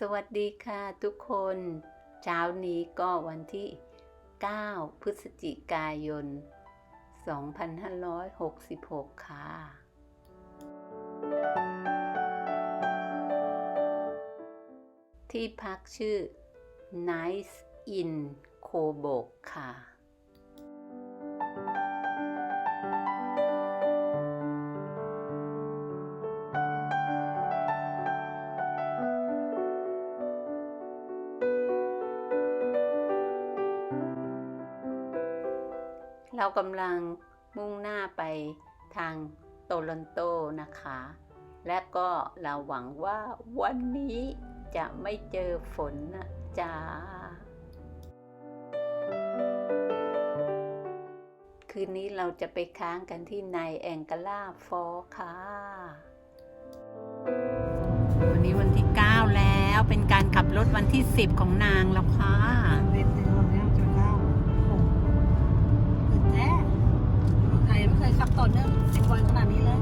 สวัสดีค่ะทุกคน เช้านี้ก็วันที่ 9 พฤศจิกายน 2566 ค่ะ ที่พักชื่อ Nice Inn โคโบกค่ะ กำลังมุ่งหน้าไปทางโตลอนโตนะคะ และก็เราหวังว่าวันนี้จะไม่เจอฝนนะจ๊ะคืนนี้เราจะไปค้างกันที่ในแองกาล่าฟอค่ะ วันนี้วันที่ 9 แล้วเป็นการขับรถวันที่ 10 ของนางแล้วค่ะ ต่อเนื่องสิบวันขนาดนี้เลย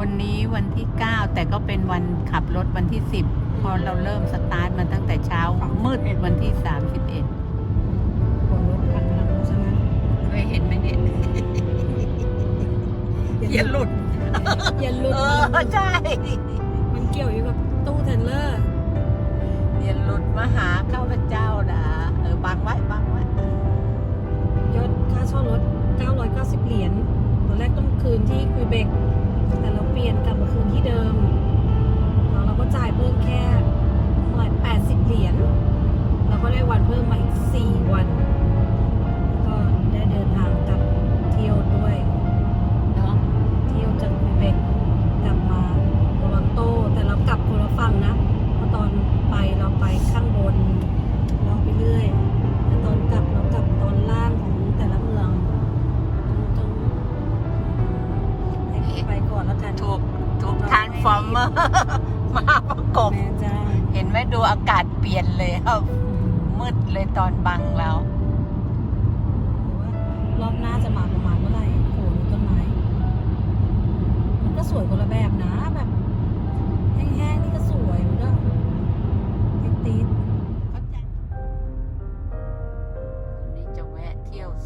วันนี้วันที่ 9 แต่ก็เป็นวันขับรถวันที่ 10 พอเราเริ่มสตาร์ทมาตั้งแต่เช้า มืดวันที่ 31บนรถคันนั้นใช่ไหมเคยเห็นไหมเนี่ยอย่าหลุดอย่าหลุดเออใช่ มันเกี่ยวอยู่กับตู้เทรลเลอร์อย่าหลุดมาหาข้าพเจ้านะเออบังไว้บังไว้ยอดค่าเช่ารถ 990 เหรียญตอนแรกต้องคืนที่คุยเบกแต่เราเปลี่ยนกลับมาคืนที่เดิม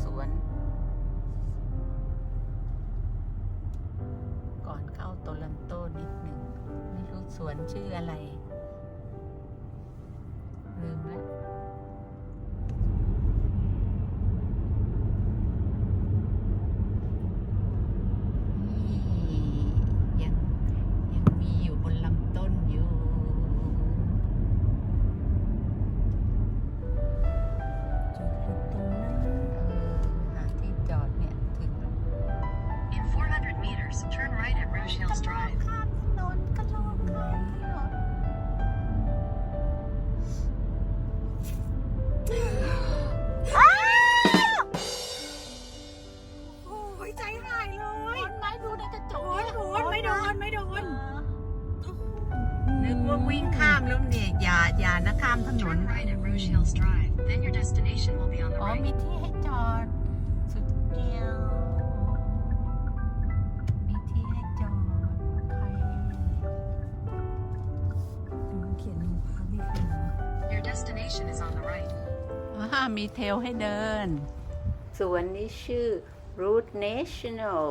สวน ก่อนเข้าโตลันโตนิดหนึ่งไม่รู้สวนชื่ออะไร ว่าวิ่งข้ามแล้วเนี่ยอย่าอย่านะข้ามถนน Turn right at Rouge Hills Drive. Then your destination will be on the อ๋อ right. มีที่ให้จอด สุดเดียว มีที่ให้จอดใครเขียนในภาพไม่เห็น Your destination is on the right. อ่ามีเทลให้เดิน สวนนี้ชื่อ Route National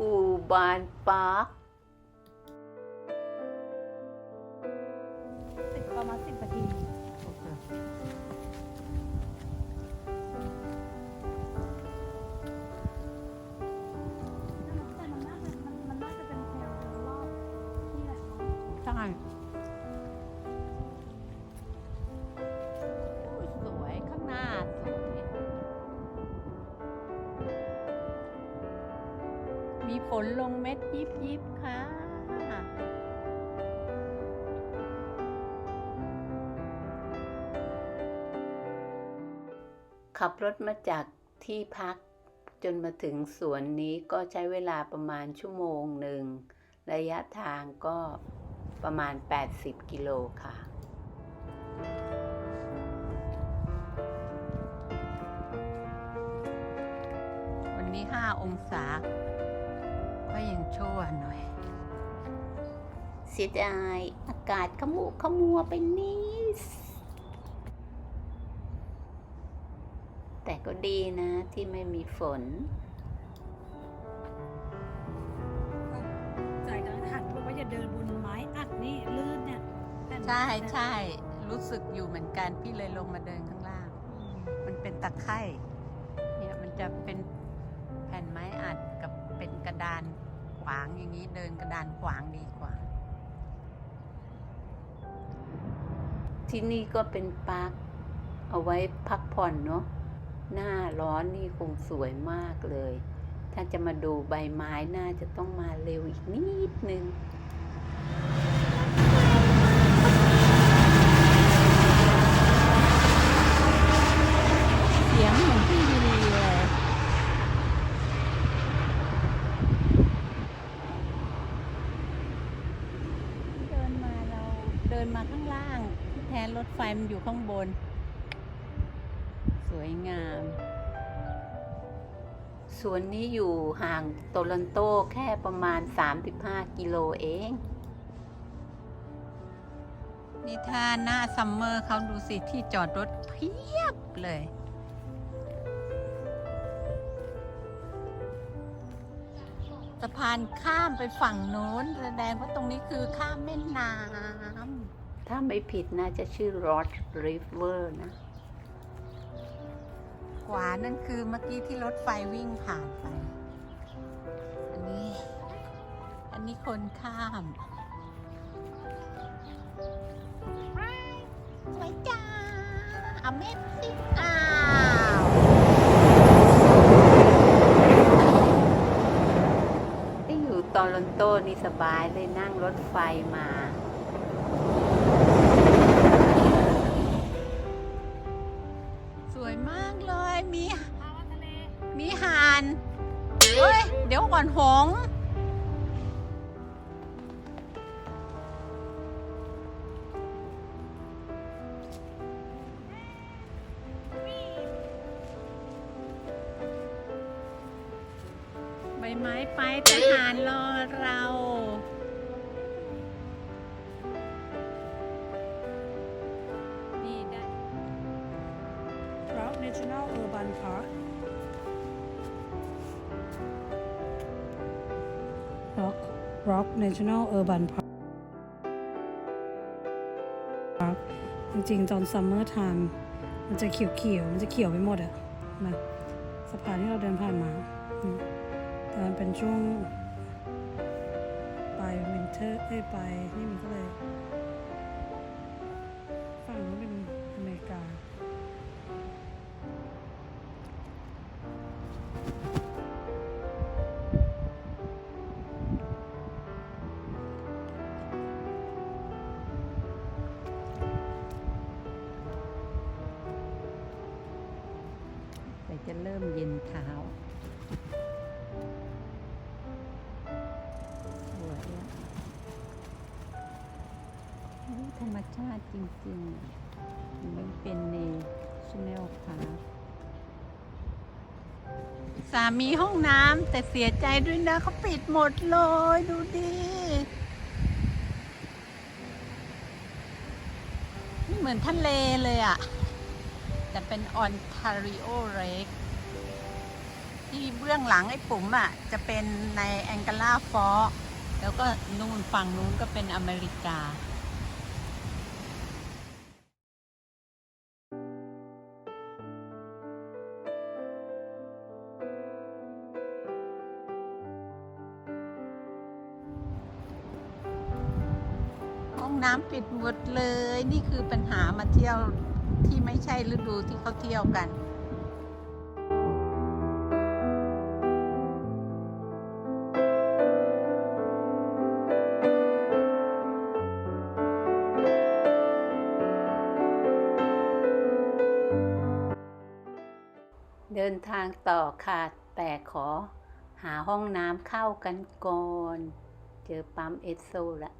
อูบานปาร์ค ฝนลงเม็ดยิบยิบค่ะ ขับรถมาจากที่พักจนมาถึงสวนนี้ก็ใช้เวลาประมาณชั่วโมงหนึ่ง ระยะทางก็ประมาณ 80 กิโลค่ะวันนี้ 5 องศา ก็ยังชั่วหน่อยสียดายอากาศขมุขมัวไปนิดแต่ก็ดีนะที่ไม่มีฝนใจกำลังหันบอกว่าอย่าเดินบนไม้อัดนี่ลื่นเนี่ยแผ่นไม้ใช่เนี่ยใช่รู้สึกอยู่เหมือนกันพี่เลยลงมาเดินข้างล่างอืมมันเป็นตะไคร่เนี่ยมันจะเป็นแผ่นไม้อัดกับเป็นกระดานขวางอย่างนี้เดินกระดานขวางดีกว่า ที่นี่ก็เป็นปาร์คเอาไว้พักผ่อนเนาะหน้าร้อนนี่คงสวยมากเลย ถ้าจะมาดูใบไม้น่าจะต้องมาเร็วอีกนิดนึง เสียงเหมือนพี่วีเลย เดินมาเราเดินมาข้างล่างที่แทนรถไฟ มันอยู่ข้างบน สวยงามสวนนี้อยู่ห่างโตลอนโตแค่ประมาณ 35 กิโลเอง นี่ถ้าหน้าซัมเมอร์เขาดูสิที่จอดรถเพียบเลย สะพานข้ามไปฝั่งโน้น แสดงว่าตรงนี้คือข้ามแม่น้ำ ถ้าไม่ผิดน่าจะชื่อ Rod River นะ ขวานั่นคือเมื่อกี้ที่รถไฟวิ่งผ่านไป อันนี้ อันนี้คนข้ามสวยจ้า Amazing อ้าวที่อยู่ตอรอนโตนี่สบายเลยนั่งรถไฟมา ไปแต่ห่านรอเรา นี่ได้ Rock National Urban Park Rock Rock National Urban Park จริงๆตอนซัมเมอร์ไทม์มันจะเขียวๆ มันจะเขียวไปหมดอะนะสะพานที่เราเดินผ่านมา อันเป็นช่วงปลายวินเทอร์เอ้ยปลายนี่มันก็เลย มีห้องน้ำแต่เสียใจด้วยนะเขาปิดหมดเลยดูดินี่เหมือนทะเลเลยอะแต่เป็นออนทาริโอเรกที่เบื้องหลังไอ้ปุ๋มอะ จะเป็นในแองกลาฟอแล้วก็นู่นฝั่งนู้นก็เป็นอเมริกา ดหมดเลย นี่คือปัญหามาเที่ยวที่ไม่ใช่ฤดูที่เขาเที่ยวกันเดินทางต่อค่ะ แต่ขอหาห้องน้ำเข้ากันก่อน เจอปั๊มเอสโซละ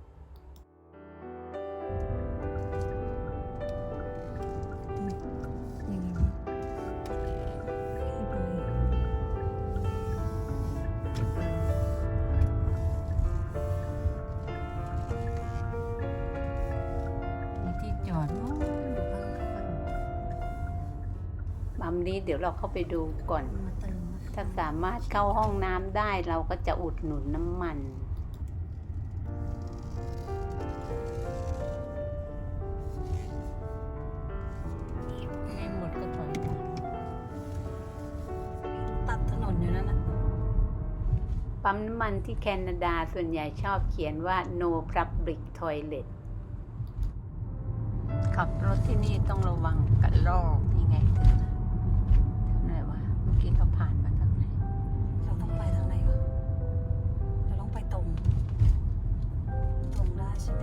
ดี๋ยวเราเข้าไปดูก่อน มาเติมนะคะถ้าสามารถเข้าห้องน้ำได้เราก็จะอุดหนุนน้ำมันไม่หมดก็ถอยมาตัดถนนอยู่นั่นน่ะปั๊มน้ำมันที่แคนาดาส่วนใหญ่ชอบเขียนว่า no public toilet ขับรถที่นี่ต้องระวังกันลอกนี่ไงเธอทางไหนวะเมื่ อกี้เราผ่านมาทางไหน เราต้องไปทางไหนวะ เราต้องไปตรง ตรงได้ใช่ไหม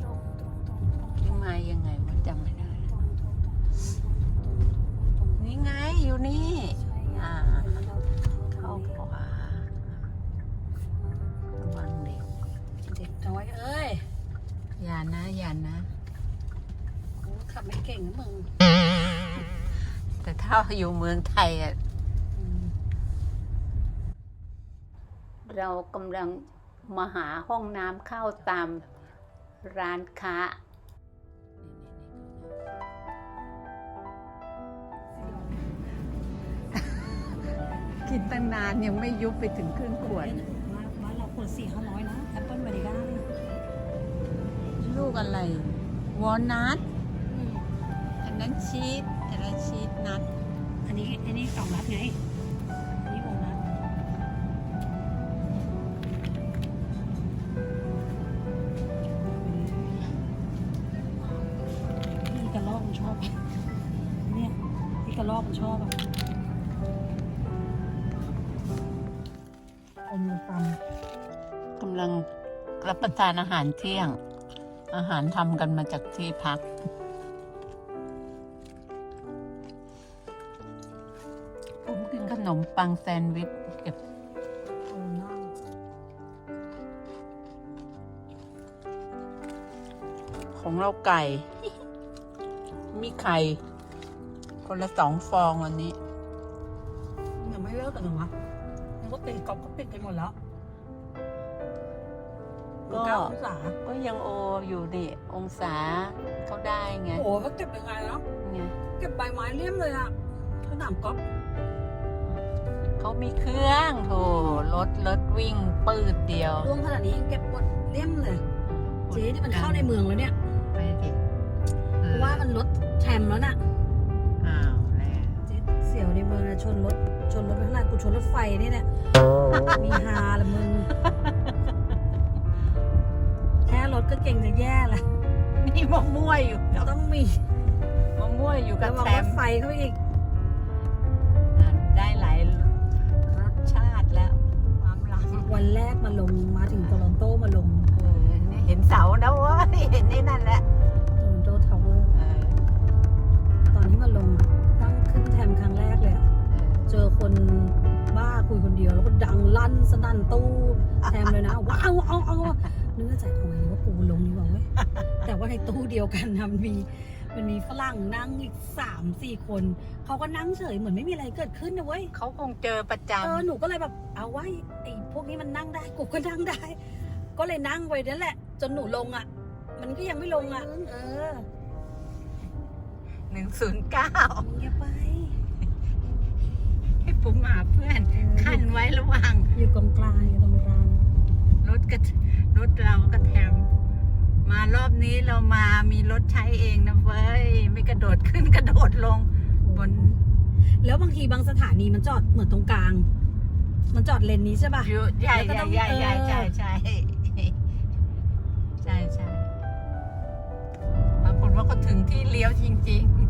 ตรงตรงตรงตรงนี่มายังไงวะจำไม่ได้ตรงตรงตรงตรงตรงนี่ไงอยู่นี่ ใช่ไงอ่าแล้วเราเข้าเข้าขวาระวังเด็ก เด็กน้อยเอ้ยอย่านะอย่านะ กูขับไม่เก่งนะมึง แต่ถ้าอยู่เมืองไทยอะอืมเรากำลังมาหาห้องน้ำเข้าตามร้านค้า กินตั้งนานยังไม่ยุบไปถึงครึ่งขวดบ้านบ้านเราขวดสี่ห้าร้อยนะแอปเปิลเมริกาเนี่ยลูกอะไร วอลนัทอันนั้นชีส อันนั้นชีสนัทอันนี้อันนี้สองนัดไง อันนี้วงนัดพี่กระลอกมันชอบเนี่ยพี่กระลอกมันชอบอะอมลงปัมกำลังรับประทานอาหารเที่ยง อาหารทำกันมาจากที่พัก ปังแซนด์วิชเก็บโอ้น่าของเราไก่ มีไข่ คนละสองฟองวันนี้ยังไม่เลิกกันเหรอวะมันก็ปิดกอบก็ปิดกันหมดแล้วก็เก้าองศาก็ยังโออยู่นี่องศาเขาได้ไง โอ้โหเขาเก็บยังไงเนาะไงเก็บใบไม้เลี่ยมเลยอะสนามกอล์ฟ เขามีเครื่องโถรถรถวิ่งปืดเดียวร่วงขนาดนี้ยังเก็บหมดเลี่ยมเลย เจ๊นี่มันเข้าในเมืองแล้วเนี่ยไปดิเพราะว่ามันรถแทมแล้วน่ะอ้าวแล้วเจ๊เสียวในเมืองนะชนรถชนรถไปเท่าไหร่กูชนรถไฟนี่แหละมีฮาละมึงแค่รถก็เก่งจะแย่ละมีมะม่วอยู่กับต้องมีมะม่วอยู่กับระวังแทรมถไฟเข้าไปอีก วันแรกมาลงมาถึงโตลอนโตมาลงเออเนี่ยเห็นเสานะเว้ยเห็นนี่นั่นแหละโตลอนโตทาวเวอร์เออตอนที่มาลงตั้งขึ้นแทมครั้งแรกเลยอะเออเจอคนบ้าคุยคนเดียวแล้วก็ดังลั่นสนั่นตู้แทมเลยนะว้าวเอาเอาเอานึกในใจเอาไงว่ากูลงดีกว่าเว้ยแต่ว่าในตู้เดียวกันนะมันมี มันมีฝรั่งนั่งอีกสามสี่คน เขาก็นั่งเฉยเหมือนไม่มีอะไรเกิดขึ้นนะเว้ยเขาคงเจอประจเออหนูก็เลยแบบเอาไว้ไอ้พวกนี้มันนั่งได้กูก็นั่งได้ ก็เลยนั่งไว้นั่นแหละ จนหนูลงอะ มันก็ยังไม่ลงอะเออำหนึ่งศูนย์เก้าเงียบไปให้ผมหาเพื่อนขั้นไว้ระหว่างอยู่ตรงกลางอยู่ตรงกลางรถกระรถเราก็แทม มารอบนี้เรามามีรถใช้เองนะเว้ย ไม่กระโดดขึ้นกระโดดลงบนแล้วบางทีบางสถานีมันจอดเหมือนตรงกลาง มันจอดเลนนี้ใช่ป่ะอยู่ใช่แล้วก็ใช่ต้องใช่ใช่เออใช่ใช่ใช่ใช่ปรากฏว่าเขาถึงที่เลี้ยวจริง ๆ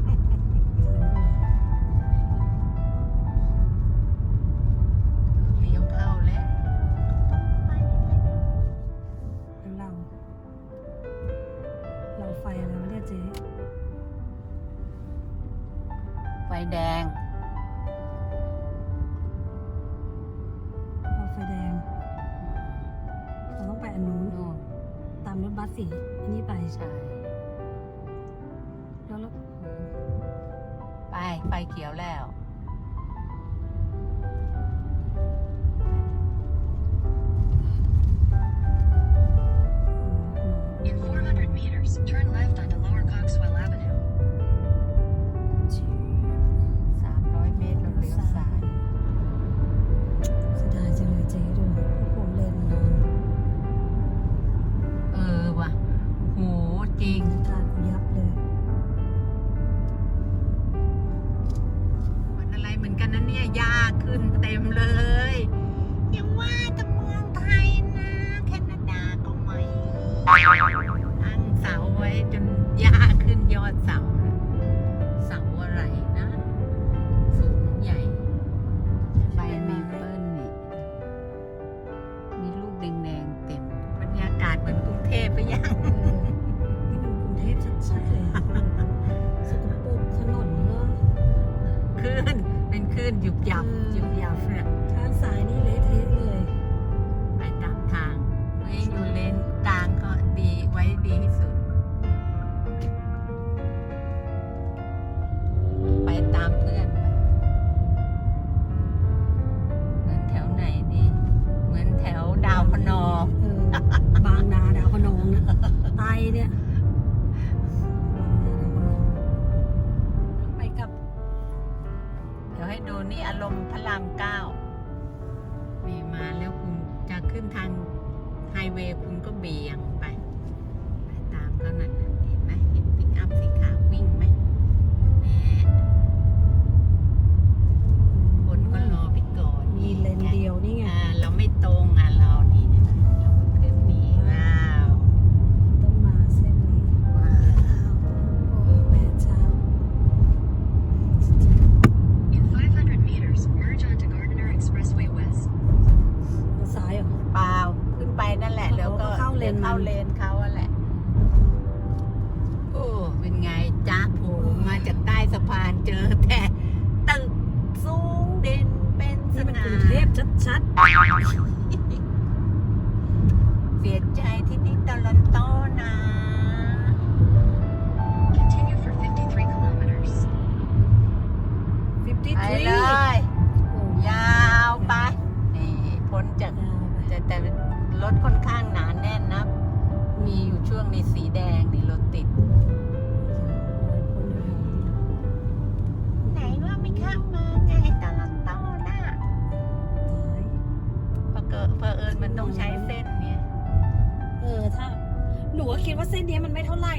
มันใชัดๆเลยสกปรกถนนก็คลื่นเป็นคลื่นหยุบหยับหยุบหยับเนี่ย วนี่ไง อ่าเราไม่ตรงอะ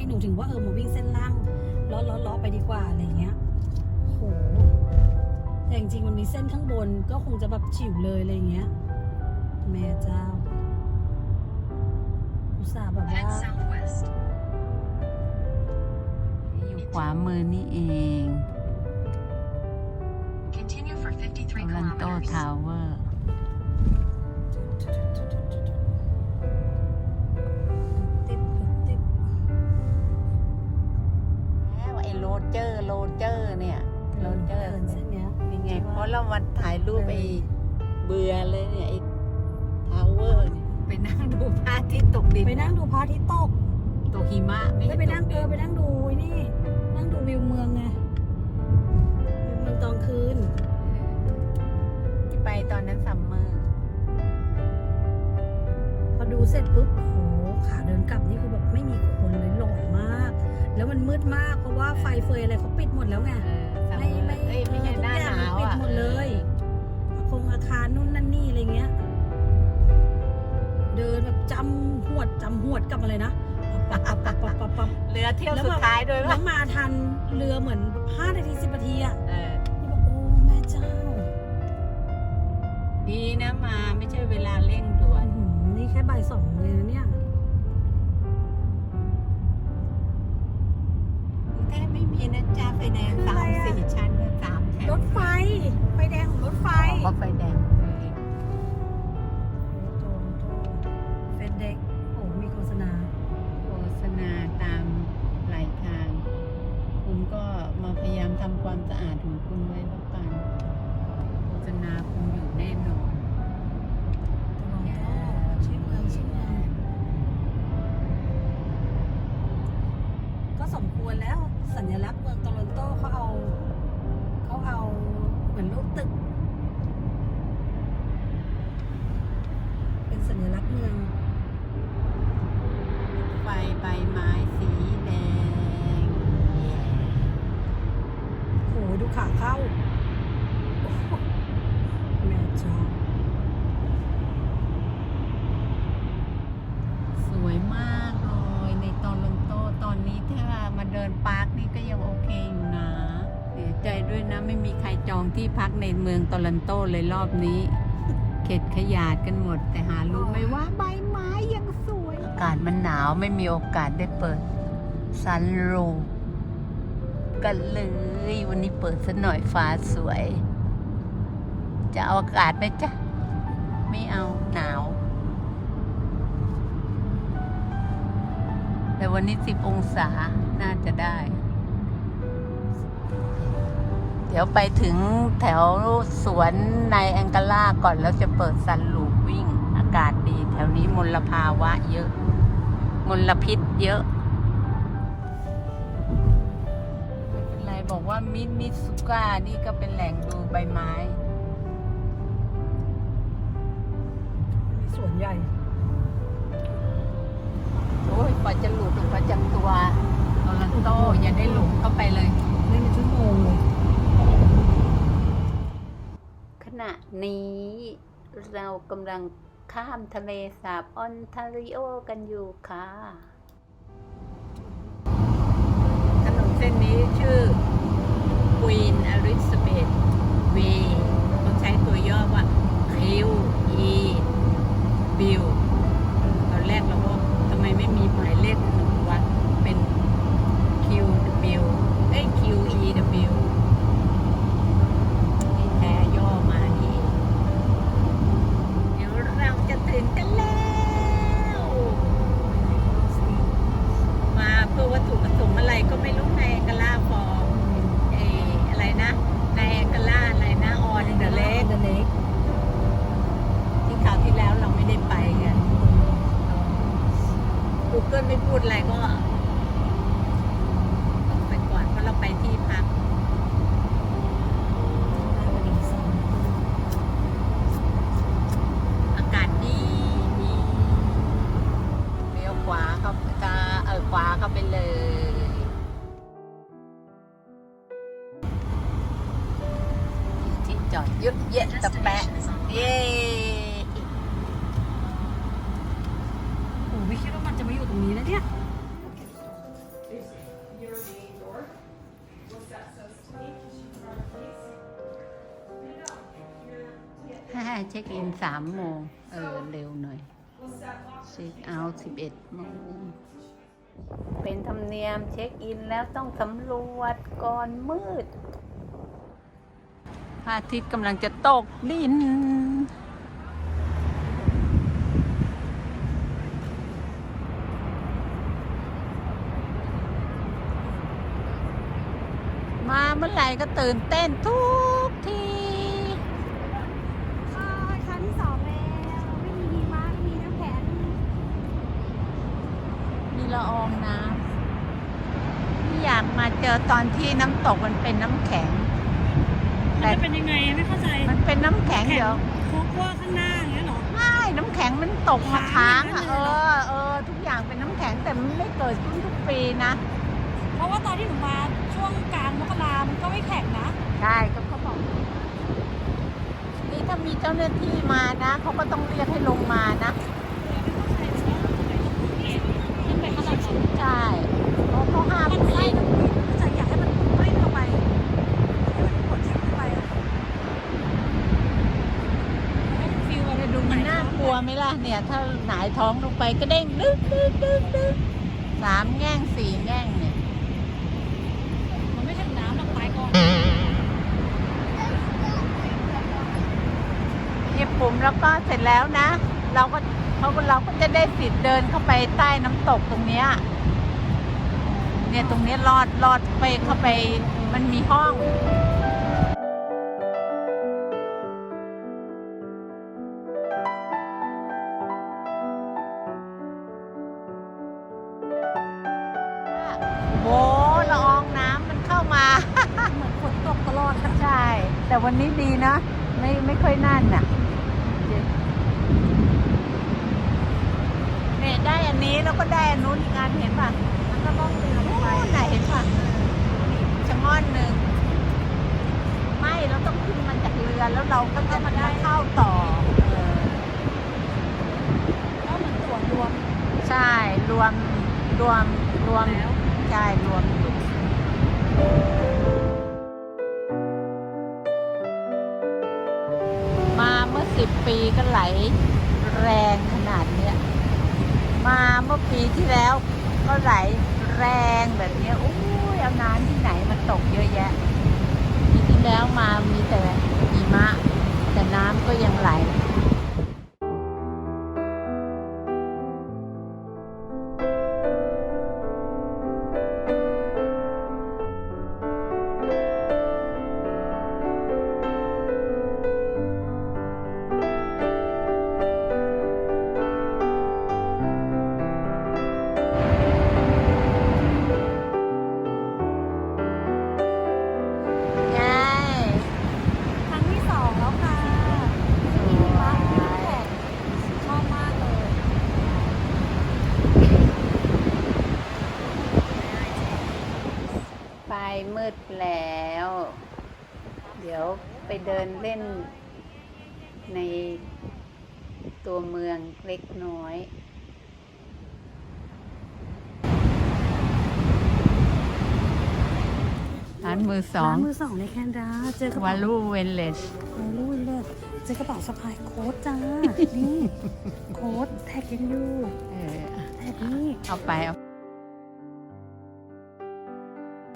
หร่หนูถึงว่าเออมาวิ่งเส้นล่างล้อล้อล้อไปดีกว่าอะไรเงี้ยโหแต่จริงๆมันมีเส้นข้างบนก็คงจะแบบฉิวเลยอะไรเงี้ย แม่เจ้า อุตส่าห์แบบว่า Head southwest. อยู่ขวามือนี่เอง Continue for 53ลันโต kilometers. ทาวเวอร์ วันถ่ายรูปไปเบื่อเลยเนี่ยไอ้ทาวเวอร์เนี่ยไปนั่งดูพระอาทิตย์ตกดินไปนั่งดูพระอาทิตย์ตกตกหิมะไม่แล้วใช่ไปนั่งตกเอดิอไปนั่งดูไอ้นี่ นั่งดูวิวเมืองไงวิวเมืองตอนคืนที่ไปตอนนั้นซัมเมอร์พอดูเสร็จปุ๊บโอ้โหขาเดินกลับนี่คือแบบไม่มีคนเลยหลอนมาก แล้วมันมืดมากเพราะว่าไฟเฟยอะไรเขาปิดหมดแล้วไง เออซัมไม่เมอไม่ร์เอ้ยไม่ใช่เออหน้าทุกหอย่างนาวปิดอะหมดเลยอาคงอาคารนู่นนั่นนี่อะไรเงี้ย เดินแบบจำหวดจำหวดกลับมาเลยนะปับปับปับปับปับปับ เรือเที่ยวแล้วสุแบดบท้ายด้วยแล้ป่ะวมาทันเรือเหมือนห้านาทีสิบนาทีอะเออ นี่แบบโอ้แม่เจ้าดีนะมาไม่ใช่เวลาเร่งด่วน อื้อหือนี่แค่บ่ายสองเลยนะเนี่ย กรุงเทพไม่มีนะจ๊ะไฟแดงสาม สี่ชั้นนะสามแถวรถไฟ ไฟแดงของรถไฟ ก็ไฟแดง องที่พักในเมืองโตลันโตเลยรอบนี้ เข็ดขยาดกันหมด แต่หารู้ไหมว่าใบไม้ยังสวยอากาศมันหนาวไม่มีโอกาสได้เปิดซันรูกันเลย วันนี้เปิดซะหน่อยฟ้าสวย จะเอาอากาศไหมจ๊ะ ไม่เอาหนาว แต่วันนี้สิบองศาน่าจะได้ ดี๋ยวไปถึงแถวสวนในแองกาล่าก่อนแล้วจะเปิดซันลูปวิ่ง อากาศดี แถวนี้มลภาวะเยอะ มลพิษเยอะไม่เป็นไรบอกว่ามิมิสุก้านี่ก็เป็นแหล่งดูใบไม้มีสวนใหญ่ โอ้ยกว่าจะหลุดออกมาจากตัวโอลันโตอย่าได้หลงเข้าไปเลย เล่นเป็นชั่วโมงเลย ข ณะนี้เรากำลังข้ามทะเลสาบออนทาริโอกันอยู่ค่ะ ถนนเส้นนี้ชื่อ Queen Elizabeth Way เขาใช้ตัวย่อว่า Q E Bill เช็คอินสามโมง เออ เร็วหน่อย เช็คเอาท์สิบเอ็ดโมง เป็นธรรมเนียมเช็คอินแล้วต้องสำรวจก่อนมืดพระอาทิตย์กำลังจะตกดิน มาเมื่อไหร่ก็ตื่นเต้นทุกที ค่ะครั้งที่สองแล้ว ไม่มีหิมะไม่มีน้ำแข็ง มีละอองน้ำไม่อยากมาเจอตอนที่น้ำตกมันเป็นน้ำแข็ง มันจะเป็นยังไงไม่เข้าใจมันเป็นน้ำแข็งเดี๋ยวคุกว่าข้างหน้าอย่างเงี้ยเหรอ ไม่น้ำแข็งมันตกมาค้างอะค้างเออย่างนั้นเลยเหรออ เออ ทุกอย่างเป็นน้ำแข็งแต่มันไม่เกิดขึ้นทุกปีนะ เพราะว่าตอนที่หนูมาช่วงกลางมกรามันก็ไม่แข็งนะใช่ก็เขาบอก นี่ถ้ามีเจ้าหน้าที่มานะ เขาก็ต้องเรียกให้ลงมานะมันเป็นขนาดนั้นใช่เพราะเขาห้ามมันปีไส้นมันจะอยากให้มันไม่เข้าไปให้มันกดชิดเข้าไปอะให้มันฟิลอะไรดู มันน่าก ลัวไหมล่ะเนี่ย ถ้าหงายท้องลงไปก็เด้งดึกดึกดึกดึกสามแง่งสี่แง่งเนี่ย มันไม่ถึงน้ำหรอกตายก่อนหยิบปุ่มแล้วก็เสร็จแล้วนะ เราก็เขาก็เราก็จะได้สิทธิ์เดินเข้าไปใต้น้ำตกตรงเนี้ยเนี่ยตรงเนี้ยลอดลอดไปเข้าไปมันมีห้อง แต่วันนี้ดีนะ ไม่ไม่ค่อยนั่นน่ะเนี่ยได้อันนี้แล้วก็ได้อันนู้นอีกอันเห็นป่ะ มันก็ต้องเดินโอ้ไปไหนเห็นป่ะชะง่อนหนึ่งไม่เราต้องขึ้นมาจากเรือแล้วเราก็จะมาได้เข้าต่อเออก็เหมือนตั๋วรวม ใช่รวมรวมรวมแล้วใช่รวม ปีก็ไหลแรงขนาดเนี้ยมาเมื่อปีที่แล้ว ก็ไหลแรงแบบเนี้ยโอ้ยเอาน้ำที่ไหนมาตกเยอะแยะปีที่แล้วมามีแต่หิมะแต่น้ำก็ยังไหล แล้ว เดี๋ยวไปเดินเล่นในตัวเมืองเล็กน้อยร้านมือสองร้านมือสองในแคนาดาเจอกระวาเป๋าลูเวนเลสโอ้ลูนเลยเจอกระเป๋าสะพายโค้ดจ้า นี่ โค้ดแท็กยังอยู่เออแท็กนี่ เอาไปเอา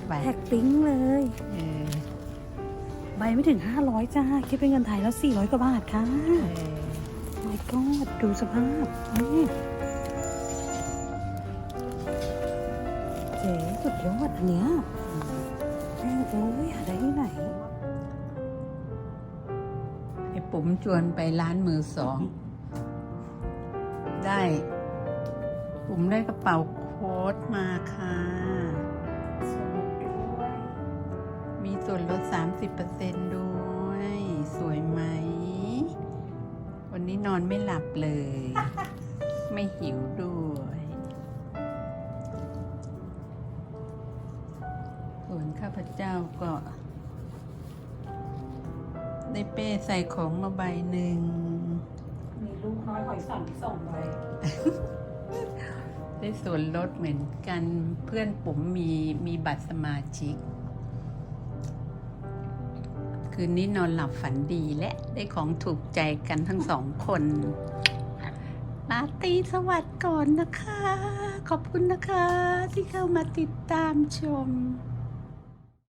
ไปแท็กปิ๊งเลยเออใบไม่ถึง 500 จ้า คิดเป็นเงินไทยแล้ว 400 กว่าบาทค่ะเออ my god ดูสภาพนี่เจ๋สุดยอดอันเนี้ยแม่งเอ้ยหาได้ที่ไหน ไอ้ปุ๋มชวนไปร้านมือสอง ได้ ปุ๋มได้กระเป๋าโค้ดมาค่ะ ส่วนลด 30%ด้วย สวยไหม วันนี้นอนไม่หลับเลย ไม่หิวด้วย ส่วนข้าพเจ้าก็ ได้เป้ใส่ของมาใบหนึ่ง มีลูกน้อยหอยสังส่งไป ได้ส่วนลดเหมือนกันเพื่อนปุ๋มมีมีบัตรสมาชิก คืนนี้นอนหลับฝันดีและได้ของถูกใจกันทั้งสองคนลาตีสวัสดีก่อนนะคะ ขอบคุณนะคะที่เข้ามาติดตามชม